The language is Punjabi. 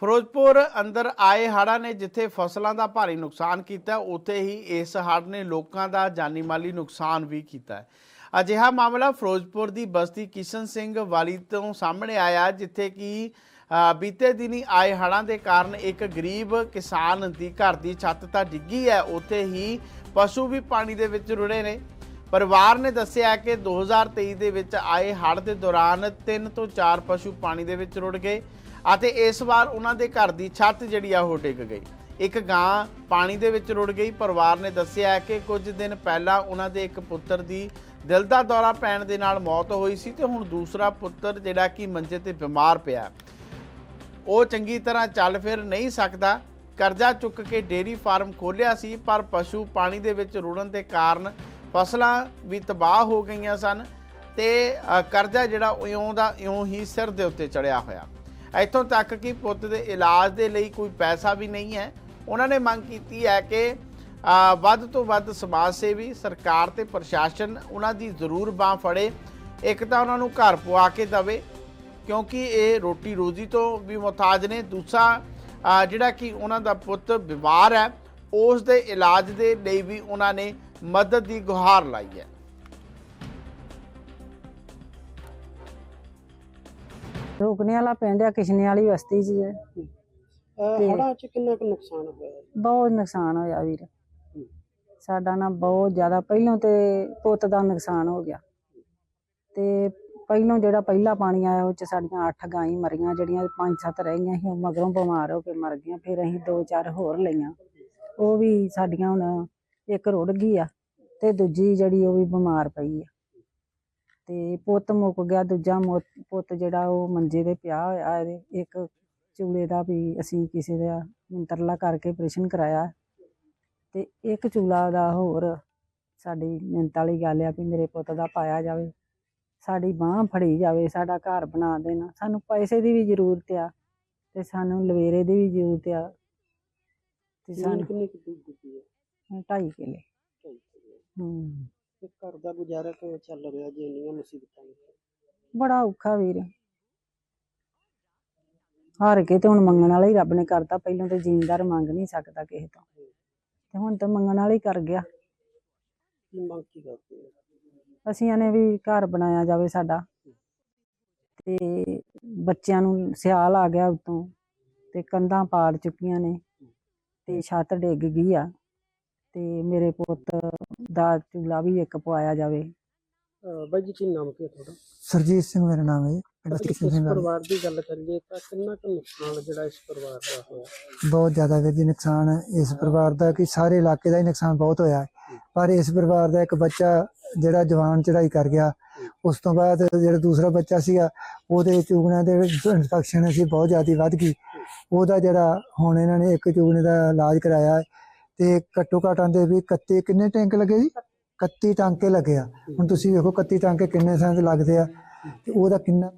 ਫਿਰੋਜ਼ਪੁਰ ਅੰਦਰ ਆਏ ਹੜ੍ਹਾਂ ਨੇ ਜਿੱਥੇ ਫਸਲਾਂ ਦਾ ਭਾਰੀ ਨੁਕਸਾਨ ਕੀਤਾ, ਉੱਥੇ ਹੀ ਇਸ ਹੜ੍ਹ ਨੇ ਲੋਕਾਂ ਦਾ ਜਾਨੀ ਮਾਲੀ ਨੁਕਸਾਨ ਵੀ ਕੀਤਾ ਹੈ। ਅਜਿਹਾ ਮਾਮਲਾ ਫਿਰੋਜ਼ਪੁਰ ਦੀ ਬਸਤੀ ਕਿਸ਼ਨ ਸਿੰਘ ਵਾਲੀ ਤੋਂ ਸਾਹਮਣੇ ਆਇਆ, ਜਿੱਥੇ ਕਿ ਬੀਤੇ ਦਿਨੀ ਆਏ ਹੜ੍ਹਾਂ ਦੇ ਕਾਰਨ ਇੱਕ ਗਰੀਬ ਕਿਸਾਨ ਦੀ ਘਰ ਦੀ ਛੱਤ ਤਾਂ ਡਿੱਗੀ ਹੈ, ਉੱਥੇ ਹੀ ਪਸ਼ੂ ਵੀ ਪਾਣੀ ਦੇ ਵਿੱਚ ਰੁੜੇ ਨੇ। ਪਰਿਵਾਰ ਨੇ ਦੱਸਿਆ ਕਿ 2023 ਦੇ ਵਿੱਚ ਆਏ ਹੜ੍ਹ ਦੇ ਦੌਰਾਨ 3 ਤੋਂ 4 ਪਸ਼ੂ ਪਾਣੀ ਦੇ ਵਿੱਚ ਰੁੜ ਗਏ ਅਤੇ ਇਸ ਵਾਰ ਉਹਨਾਂ ਦੇ ਘਰ ਦੀ ਛੱਤ ਜਿਹੜੀ ਆ ਉਹ ਡਿੱਗ ਗਈ। ਇੱਕ ਗਾਂ ਪਾਣੀ ਦੇ ਵਿੱਚ ਰੁੜ ਗਈ। ਪਰਿਵਾਰ ਨੇ ਦੱਸਿਆ ਕਿ ਕੁਝ ਦਿਨ ਪਹਿਲਾਂ ਉਹਨਾਂ ਦੇ ਇੱਕ ਪੁੱਤਰ ਦੀ ਦਿਲ ਦਾ ਦੌਰਾ ਪੈਣ ਦੇ ਨਾਲ ਮੌਤ ਹੋਈ ਸੀ ਤੇ ਹੁਣ ਦੂਸਰਾ ਪੁੱਤਰ ਜਿਹੜਾ ਕਿ ਮੰਜੇ ਤੇ ਬਿਮਾਰ ਪਿਆ। ਉਹ ਚੰਗੀ ਤਰ੍ਹਾਂ ਚੱਲ ਫਿਰ ਨਹੀਂ ਸਕਦਾ। ਕਰਜ਼ਾ ਚੁੱਕ ਕੇ ਡੇਰੀ ਫਾਰਮ ਖੋਲ੍ਹਿਆ ਸੀ, ਪਰ ਪਸ਼ੂ ਪਾਣੀ ਦੇ ਵਿੱਚ ਰੁੜਨ ਦੇ ਕਾਰਨ ਫਸਲਾਂ ਵੀ ਤਬਾਹ ਹੋ ਗਈਆਂ ਸਨ ਤੇ ਕਰਜ਼ਾ ਜਿਹੜਾ ਇਉਂ ਦਾ ਇਉਂ ਹੀ ਸਿਰ ਦੇ ਉੱਤੇ ਚੜਿਆ ਹੋਇਆ। ਇੱਥੋਂ ਤੱਕ ਕਿ ਪੁੱਤ ਦੇ ਇਲਾਜ ਦੇ ਲਈ ਕੋਈ ਪੈਸਾ ਵੀ ਨਹੀਂ ਹੈ। ਉਹਨਾਂ ਨੇ ਮੰਗ ਕੀਤੀ ਹੈ ਕਿ ਵੱਧ ਤੋਂ ਵੱਧ ਸਮਾਜ ਸੇਵੀ, ਸਰਕਾਰ ਤੇ ਪ੍ਰਸ਼ਾਸਨ ਉਹਨਾਂ ਦੀ ਜ਼ਰੂਰ ਬਾਹ ਫੜੇ। ਇੱਕ ਤਾਂ ਉਹਨਾਂ ਨੂੰ ਘਰ ਪਵਾ ਕੇ ਦਵੇ, ਕਿਉਂਕਿ ਇਹ ਰੋਟੀ ਰੋਜ਼ੀ ਤੋਂ ਵੀ ਮੁਹਤਾਜ ਨੇ। ਦੂਸਰਾ ਜਿਹੜਾ ਕਿ ਉਹਨਾਂ ਦਾ ਪੁੱਤ ਬਿਮਾਰ ਹੈ, ਉਸ ਦੇ ਇਲਾਜ ਦੇ ਲਈ ਵੀ ਉਹਨਾਂ ਨੇ ਮਦਦ ਦੀ ਗੁਹਾਰ ਲਾਈ ਹੈ। ਰੋਕਣੇ ਵਾਲਾ ਪਿੰਡ ਆ ਕਿਸ਼ਨੇ ਵਾਲੀ ਬਸਤੀ 'ਚ ਹੈ। ਹੜਾ ਚ ਕਿੰਨਾ ਕੁ ਨੁਕਸਾਨ ਹੋਇਆ? ਬਹੁਤ ਨੁਕਸਾਨ ਹੋਇਆ ਵੀਰ। ਸਾਡਾ ਨਾ ਬਹੁਤ ਜ਼ਿਆਦਾ ਪਹਿਲੋਂ ਤੇ ਪੁੱਤ ਦਾ ਨੁਕਸਾਨ ਹੋ ਗਿਆ। ਤੇ ਪਹਿਲੋਂ ਜਿਹੜਾ ਪਹਿਲਾ ਪਾਣੀ ਆਇਆ ਉਹ ਚ ਸਾਡੀਆਂ 8 ਗਾਈ ਮਰੀਆਂ ਜਿਹੜੀਆਂ 5-7 ਰਹਿ ਗਈਆਂ ਸੀ ਉਹ ਮਗਰੋਂ ਬਿਮਾਰ ਹੋ ਕੇ ਮਰ ਗਈਆਂ। ਫਿਰ ਅਸੀਂ 2-4 ਹੋਰ ਲਈਆਂ। ਉਹ ਵੀ ਸਾਡੀਆਂ ਹੁਣ ਇੱਕ ਰੁੜ ਗਈ ਆ ਤੇ ਦੂਜੀ ਜਿਹੜੀ ਉਹ ਵੀ ਬਿਮਾਰ ਪਈ ਆ। ਤੇ ਪੁੱਤ ਮੁੱਕ ਗਿਆ ਦੂਜਾ ਮੁ- ਪੁੱਤ ਜਿਹੜਾ ਉਹ ਮੰਜੇ ਤੇ ਪਿਆ ਹੋਇਆ ਇਹਦੇ ਇੱਕ ਚੂਲੇ ਦਾ ਵੀ ਅਸੀਂ ਕਿਸੇ ਦਾ ਤਰਲਾ ਕਰਕੇ ਆਪਰੇਸ਼ਨ ਕਰਾਇਆ। ਤੇ ਇੱਕ ਚੂਲਾ ਦਾ ਹੋਰ ਸਾਡੀ ਮਿੰਤ ਵਾਲੀ ਗੱਲ ਆ ਵੀ ਮੇਰੇ ਪੁੱਤ ਦਾ ਪਾਇਆ ਜਾਵੇ ਸਾਡੀ ਬਾਹ ਫੜੀ ਜਾਵੇ ਸਾਡਾ ਘਰ ਬਣਾ ਦੇਣਾ। ਸਾਨੂੰ ਪੈਸੇ ਦੀ ਵੀ ਜ਼ਰੂਰਤ ਆ ਤੇ ਸਾਨੂੰ ਲਵੇਰੇ ਦੀ ਵੀ ਜ਼ਰੂਰਤ ਆ। ਤੇ ਸਾਨੂੰ ਕਿੰਨੀ ਕੁ ਗਈ ਹੈ ਢਾਈ ਕਿੱਲੇ ਢਾਈ ਕਿੱਲੇ। ਹੂੰ। ਤੇ ਘਰ ਦਾ ਗੁਜ਼ਾਰਾ ਕਿਵੇਂ ਚੱਲ ਰਿਹਾ ਜੀ ਇੰਨੀਆਂ ਮੁਸੀਬਤਾਂ ਨੇ ਬੜਾ ਔਖਾ ਵੀਰ। ਹਾਰ ਕੇ ਤੇ ਹੁਣ ਮੰਗਣ ਵਾਲਾ ਹੀ ਰੱਬ ਨੇ ਕਰਤਾ ਪਹਿਲਾਂ ਤੇ ਜ਼ਿਮੀਂਦਾਰ ਮੰਗ ਨਹੀਂ ਸਕਦਾ ਕਿਸੇ ਤੋਂ। ਤੇ ਹੁਣ ਤਾਂ ਮੰਗਣ ਵਾਲਾ ਹੀ ਕਰ ਗਿਆ। ਕੀ ਮੰਗ ਕੀ ਕਰਦੇ ਹੋ? ਅਸੀਂ ਆਨੇ ਵੀ ਘਰ ਬਣਾਇਆ ਜਾਵੇ ਸਾਡਾ। ਤੇ ਬੱਚਿਆਂ ਨੂੰ ਸਿਆਲ ਆ ਗਿਆ ਉਤੋਂ ਤੇ ਕੰਧਾਂ ਪਾੜ ਚੁੱਕੀਆਂ ਨੇ। ਤੇ ਛੱਤ ਡਿੱਗ ਗਈ ਆ। ਤੇ ਮੇਰੇ ਪੁੱਤ ਦਾ ਚੂਲਾ ਵੀ ਇੱਕ ਪਵਾਇਆ ਜਾਵੇ ਅਹ ਬਾਈ ਜੀ ਕੀ ਨਾਮ ਕੀ ਹੈ ਤੁਹਾਡਾ ਸਰਜੀਤ ਸਿੰਘ ਮੇਰਾ ਨਾਮ ਹੈ ਜੀ, ਪਿੰਡ ਅਸੀਂ ਕਿਸ਼ਨ ਇਸ ਸਿੰਘ ਵਾਲੀ। ਪਰਿਵਾਰ ਦੀ ਗੱਲ ਕਰੀਏ ਤਾਂ ਕਿੰਨਾ ਕੁ ਨੁਕਸਾਨ ਜਿਹੜਾ ਇਸ ਪਰਿਵਾਰ ਦਾ ਹੋਇਆ ਬਹੁਤ ਜ਼ਿਆਦਾ ਵੀਰ ਜੀ ਨੁਕਸਾਨ ਇਸ ਪਰਿਵਾਰ ਦਾ ਕਿ ਸਾਰੇ ਇਲਾਕੇ ਦਾ ਹੀ ਨੁਕਸਾਨ ਬਹੁਤ ਹੋਇਆ ਹੈ। ਪਰ ਇਸ ਪਰਿਵਾਰ ਦਾ ਇੱਕ ਬੱਚਾ ਜਿਹੜਾ ਜਵਾਨ ਚੜਾਈ ਕਰ ਗਿਆ ਉਸ ਤੋਂ ਬਾਅਦ ਜਿਹੜਾ ਦੂਸਰਾ ਬੱਚਾ ਸੀਗਾ ਉਹਦੇ ਚੂਗਣਿਆਂ ਦੇ ਇਨਫੈਕਸ਼ਨ ਸੀ ਬਹੁਤ ਜ਼ਿਆਦਾ ਵੱਧ ਗਈ ਉਹਦਾ ਜਿਹੜਾ ਹੁਣ ਇਹਨਾਂ ਨੇ ਇੱਕ ਚੂਗਣੇ ਦਾ ਇਲਾਜ ਕਰਾਇਆ ਹੈ ਤੇ ਘੱਟੋ ਘੱਟ ਆਂਦੇ ਵੀ 31 ਕਿੰਨੇ ਟੈਂਕ ਲੱਗੇ ਜੀ? 31 ਟਾਂਕੇ ਲੱਗੇ ਆ। ਹੁਣ ਤੁਸੀਂ ਵੇਖੋ 31 ਟਾਂਕੇ ਕਿੰਨੇ ਸਾਂ ਦੇ ਲੱਗਦੇ ਆ ਤੇ ਉਹਦਾ ਕਿੰਨਾ